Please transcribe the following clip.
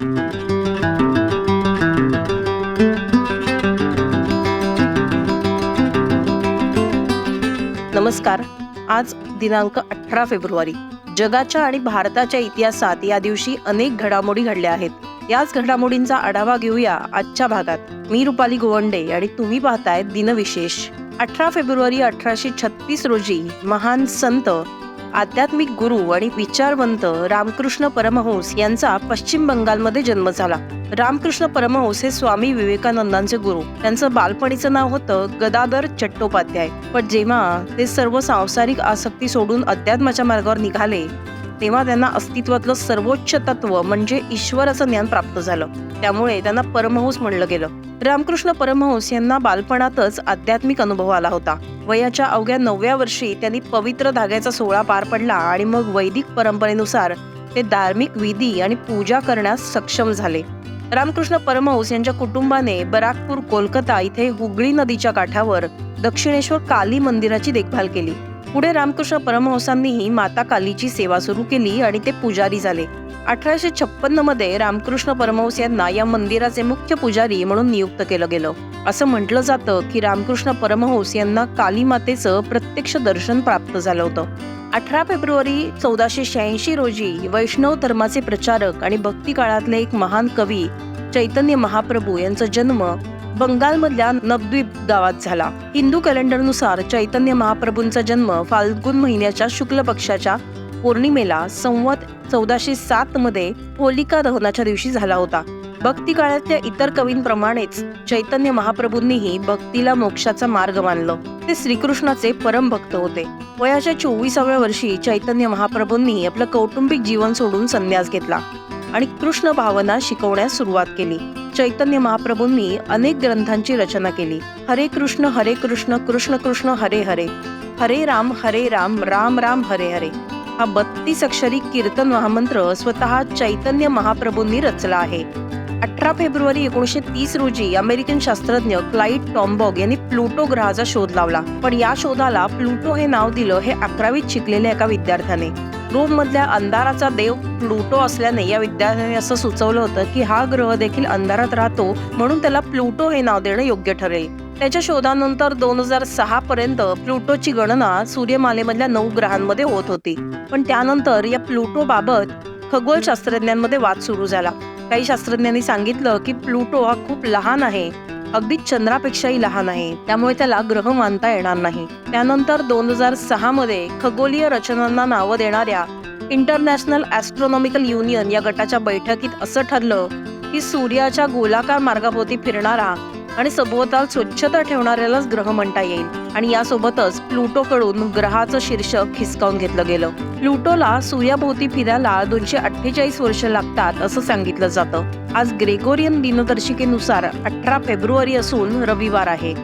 नमस्कार. आज दिनांक अठरा फेब्रुवारी. जगाच्या आणि भारताच्या इतिहासात या दिवशी अनेक घडामोडी घडल्या आहेत. याच घडामोडींचा आढावा घेऊया आजच्या भागात. मी रुपाली गोवंडे आणि तुम्ही पाहताय दिनविशेष. अठरा फेब्रुवारी अठराशे छत्तीस रोजी महान संत आध्यात्मिक गुरु आणि विचारवंत रामकृष्ण परमहंस यांचा पश्चिम बंगालमध्ये जन्म झाला. रामकृष्ण परमहंस हे स्वामी विवेकानंदांचे गुरु. त्यांचं बालपणीचं नाव होतं गदाधर चट्टोपाध्याय. पण जेव्हा ते सर्व सांसारिक आसक्ती सोडून अध्यात्माच्या मार्गावर निघाले तेव्हा त्यांना अस्तित्वातलं सर्वोच्च तत्व म्हणजे ईश्वराचं ज्ञान प्राप्त झालं. त्यामुळे त्यांना परमहंस म्हणलं गेलं. रामकृष्ण परमहंस यांना बालपणातच आध्यात्मिक अनुभव आला होता. वयाच्या अवघ्या नवव्या वर्षी त्यांनी पवित्र धाग्याचा सोहळा पार पडला आणि मग वैदिक परंपरेनुसार ते धार्मिक विधी आणि पूजा करण्यास सक्षम झाले. रामकृष्ण परमहंस यांच्या कुटुंबाने बराकपूर कोलकाता इथे हुगळी नदीच्या काठावर दक्षिणेश्वर काली मंदिराची देखभाल केली. पुढे रामकृष्ण परमहंसांनीही माता कालीची सेवा सुरू केली आणि ते पुजारी झाले. अठराशे छप्पन्नमध्ये रामकृष्ण परमहंस यांना या मंदिराचे मुख्य पुजारी म्हणून नियुक्त केलं गेलं. असं म्हटलं जातं की रामकृष्ण परमहंस यांना काली मातेचं प्रत्यक्ष दर्शन प्राप्त झालं होतं. अठरा फेब्रुवारी चौदाशे शहाऐंशी रोजी वैष्णव धर्माचे प्रचारक आणि भक्ती काळातले एक महान कवी चैतन्य महाप्रभू यांचा जन्म बंगालमधल्या नवद्वीप गावात झाला. हिंदू कॅलेंडरनुसार चैतन्य महाप्रभूंचा जन्म फाल्गुन महिन्याच्या शुक्ल पक्षाच्या पौर्णिमेला संवत चौदाशे सात मध्ये होलिका दहनाच्या दिवशी झाला होता. भक्ती काळातल्या इतर कवींप्रमाणेच चैतन्य महाप्रभूंनीही भक्तीला मोक्षाचा मार्ग मानलं. ते श्रीकृष्णाचे परम भक्त होते. वयाच्या चोवीसाव्या वर्षी चैतन्य महाप्रभूंनी आपलं कौटुंबिक जीवन सोडून संन्यास घेतला आणि कृष्ण भावना शिकवण्यास सुरुवात केली. चैतन्य महाप्रभूंनी अनेक ग्रंथांची रचना केली. हरे कृष्ण हरे कृष्ण कृष्ण कृष्ण हरे हरे. हरे राम हरे राम राम राम हरे हरे. हा बत्तीस अक्षरी कीर्तन महामंत्र स्वतः चैतन्य महाप्रभूंनी रचला आहे. अठरा फेब्रुवारी एकोणीसशे तीस रोजी अमेरिकन शास्त्रज्ञ क्लाइड टॉम्बॉग यांनी प्लुटो ग्रहाचा शोध लावला. पण या शोधाला प्लुटो हे नाव दिलं हे अकरावीत शिकलेल्या एका विद्यार्थ्याने. रोम मधल्या अंधाराचा देव प्लुटो असल्याने या विद्यार्थ्याने असं सुचवलं होतं की हा ग्रह देखील अंधारात राहतो म्हणून त्याला प्लुटो हे नाव देणं योग्य ठरेल. त्याच्या शोधानंतर दोन हजार सहा पर्यंत प्लुटोची गणना सूर्यमालेमधल्या नऊ ग्रहांमध्ये होत होती. पण त्यानंतर या प्लुटो बाबत खगोलशास्त्रज्ञांमध्ये वाद सुरू झाला. काही शास्त्रज्ञांनी सांगितलं की प्लुटो हा खूप लहान आहे. अगदी चंद्रापेक्षाही लहान आहे. त्यामुळे त्याला ग्रह मानता येणार नाही. त्यानंतर दोन हजार सहा मध्ये खगोलीय रचनांना नावं देणाऱ्या इंटरनॅशनल ॲस्ट्रॉनॉमिकल युनियन या गटाच्या बैठकीत असं ठरलं की सूर्याच्या गोलाकार मार्गाभोवती फिरणारा आणि सभोवताल स्वच्छता ठेवणाऱ्यालाच ग्रह म्हणता येईल. आणि यासोबतच प्लुटोकडून ग्रहाचं शीर्षक हिसकावून घेतलं गेलं. प्लुटोला सूर्याभोवती फिरायला दोनशे अठ्ठेचाळीस वर्ष लागतात असं सांगितलं जातं. आज ग्रेगोरियन दिनदर्शिकेनुसार अठरा फेब्रुवारी असून रविवार आहे.